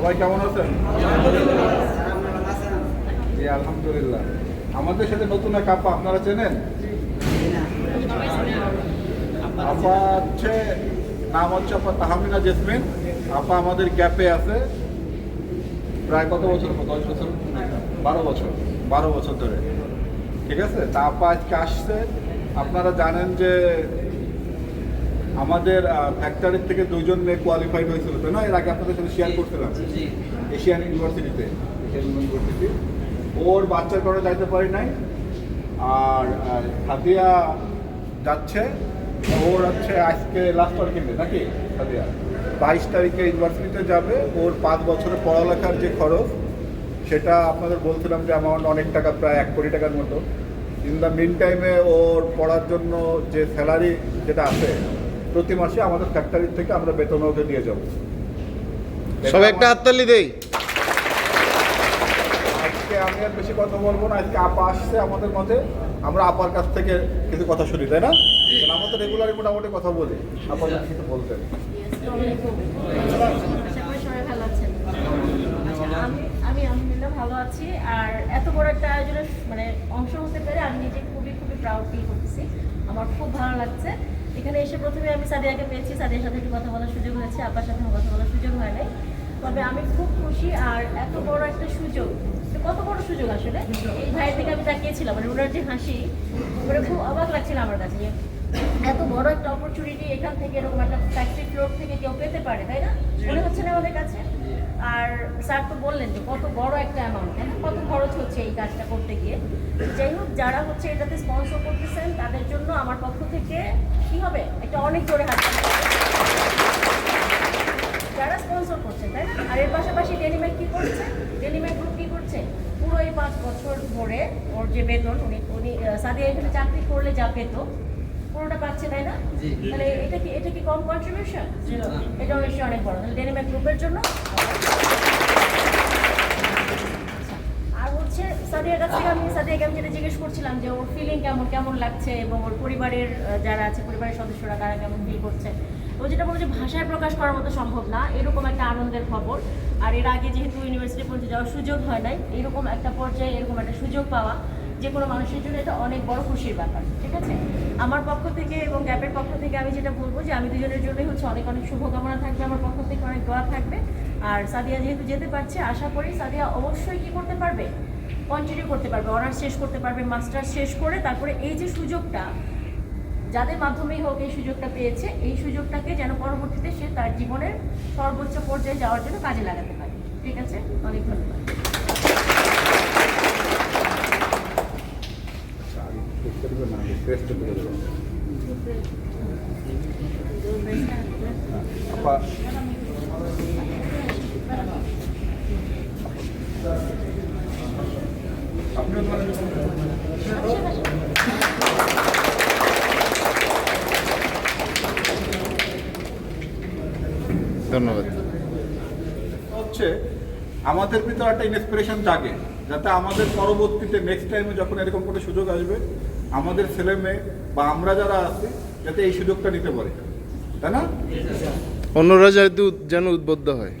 সবাই কেমন আছেন? জি, আলহামদুলিল্লাহ। আমাদের সাথে নতুন এক আপা, আপনারা চেনেন? আপা হচ্ছে, নাম হচ্ছে আপা তাহমিনা জেসমিন। আপা আমাদের গ্যাপে আছে। প্রায় কত বছর? দশ বছর? বারো বছর। বারো বছর ধরে। ঠিক আছে? তা আপা আজকে আসছে। আপনারা জানেন যে আমাদের ফ্যাক্টরির থেকে দুইজন মেয়ে কোয়ালিফাইড হয়েছিল তো না? এর আগে আপনাদের সাথে শেয়ার করছিলাম। এশিয়ান ইউনিভার্সিটিতে এশিয়ান ইউনিভার্সিটি ওর বাচ্চার করে যাইতে পারি নাই। আর হাতিয়া যাচ্ছে। ওর হচ্ছে আজকে লাস্ট তারিখে নাকি? হাতিয়া বাইশ তারিখে ইউনিভার্সিটিতে যাবে। ওর পাঁচ বছরের পড়ালেখার যে খরচ সেটা আপনাদের বলছিলাম যে অ্যামাউন্ট অনেক টাকা প্রায় এক কোটি টাকার মতো। ইন দ্য মিন টাইমে ওর পড়ার জন্য যে স্যালারি যেটা আছে প্রতি মাসে আমাদের ফ্যাক্টরি থেকে আমরা বেতন ওকে দিয়ে যাব। সব একটা হাততালি দেই। আজকে আমি আর বেশি কথা বলব না আজকে আপা আসছে আমাদের মধ্যে। আমরা আপার কাছ থেকে কিছু কথা শুনি তাই না? আমরা তো রেগুলারই মোটামুটি কথা বলি। আপা যদি কিছু বলতেন। আশা করি সবাই ভালো আছেন আমি আমি আলহামদুলিল্লাহ ভালো আছি। আর এত বড় একটা আয়োজনে মানে অংশ হতে পেরে আমি নিজে খুবই খুবই প্রাউড ফিল করতেছি। আমার খুব ভালো লাগছে। এখানে এসে প্রথমে আমি সাদিয়াকে পেয়েছি, সাদিয়ার সাথে একটু কথা বলার সুযোগ হয়েছে আপার সাথে কথা বলার সুযোগ হয় নাই। তবে আমি খুব খুশি আর এত বড় একটা সুযোগ কত বড় সুযোগ আসলে? এই ভাইয়ের দিকে আমি তাকিয়েছিলাম মানে ওনার যে হাসি ওটা খুব অবাক লাগছিল আমার কাছে এত বড় একটা অপরচুনিটি এখান থেকে এরকম একটা ফ্যাক্টরি ফ্লোর থেকে কেউ পেতে পারে তাই না? মনে হচ্ছে না আমাদের কাছে? আর স্যার তো বললেন যে কত বড় একটা অ্যামাউন্ট তাই না? কত খরচ হচ্ছে এই কাজটা করতে গিয়ে? যাই হোক যারা হচ্ছে এটাতে স্পন্সর করতেছেন তাদের জন্য আমার পক্ষ থেকে কি হবে? একটা অনেক জোরে হাত যারা স্পন্সর করছেন তাই না? আর এর পাশাপাশি ডেনিমেক কি করছে? ডেনিমেক গ্রুপ কি করছে? পুরো এই পাঁচ বছর ধরে ওর যে বেতন উনি উনি সাদিয়া এখানে চাকরি করলে যা পেত পুরোটা পাচ্ছে তাই না? তাহলে এটা কি এটা কি কম কন্ট্রিবিউশন এটা অবশ্যই অনেক বড়। তাহলে ডেনিমেক গ্রুপের জন্য? আর হচ্ছে সাদিয়ার কাছ থেকে আমি সাদিয়াকে আমি যেটা জিজ্ঞেস করছিলাম যে ওর ফিলিং কেমন কেমন লাগছে এবং ওর পরিবারের যারা আছে পরিবারের সদস্যরা তারা কেমন ফিল করছে? ও যেটা বলছে ভাষায় প্রকাশ করার মতো সম্ভব না এরকম একটা আনন্দের খবর। আর এর আগে যেহেতু ইউনিভার্সিটি পৌঁছে যাওয়ার সুযোগ হয় নাই এরকম একটা পর্যায়ে এরকম একটা সুযোগ পাওয়া যে কোনো মানুষের জন্য এটা অনেক বড় খুশির ব্যাপার, ঠিক আছে? আমার পক্ষ থেকে এবং গ্যাপের পক্ষ থেকে আমি যেটা বলব যে আমি দুজনের জন্যই হচ্ছে অনেক অনেক শুভকামনা থাকবে, আমার পক্ষ থেকে অনেক দোয়া থাকবে। আর সাদিয়া যেহেতু যেতে পারছে, আশা করি সাদিয়া অবশ্যই কি করতে পারবে? কন্টিনিউ করতে পারবে অনার্স শেষ করতে পারবে মাস্টার্স শেষ করে তারপরে এই যে সুযোগটা, যাদের মাধ্যমেই হোক এই সুযোগটা পেয়েছে, এই সুযোগটাকে যেন পরবর্তীতে সে তার জীবনের সর্বোচ্চ পর্যায়ে যাওয়ার জন্য কাজে লাগাতে পারে। ঠিক আছে? অনেক ধন্যবাদ। আপা আপনিও ধন্যবাদ। হচ্ছে আমাদের ভিতরে একটা ইন্সপিরেশন জাগে। যাতে আমাদের পরবর্তীতে নেক্সট টাইমে যখন এরকম কোনো সুযোগ আসবে আমাদের ছেলে মেয়ে বা আমরা যারা আছি যাতে এই সুযোগটা নিতে পারি। তাই না? অন্যরা যেহেতু যেন উদ্বুদ্ধ হয়।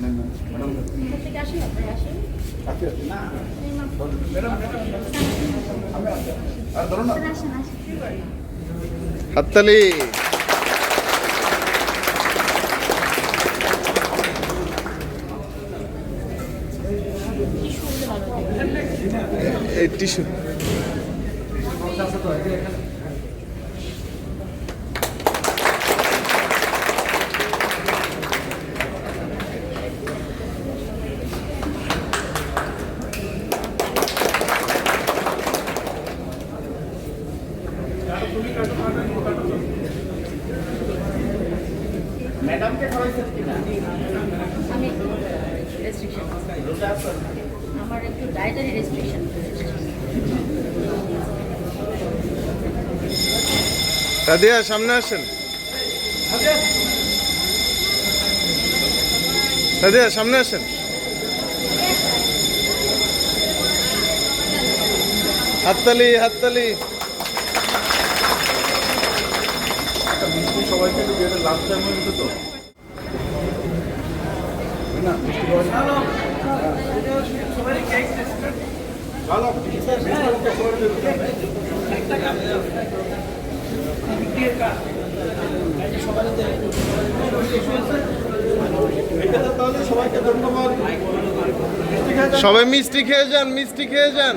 না, না, ম্যাডাম, এখান থেকে আসেন আপনি আসেন আছি, আছি। ম্যাডাম, ম্যাডাম, আমি আছি। আর ধরুন না আসেন আসেন হাততালি কি শুনলে ভালো লাগে এই টিস্যু আমি রেস্ট্রিকশন আমার একটু ডায়েটারি রেস্ট্রিকশন সাদিয়া সামনে আসেন। সাদিয়া সামনে আসেন। হাততালি হাততালি। সবাইকে তো বিয়েতে লাস্ট টাইম হয়ে তো না মিষ্টি খাওয়া ভালো এটা তো তাহলে সবাইকে ধন্যবাদ মিষ্টি খাওয়া যাক। সবাই মিষ্টি খেয়ে যান মিষ্টি খেয়ে যান।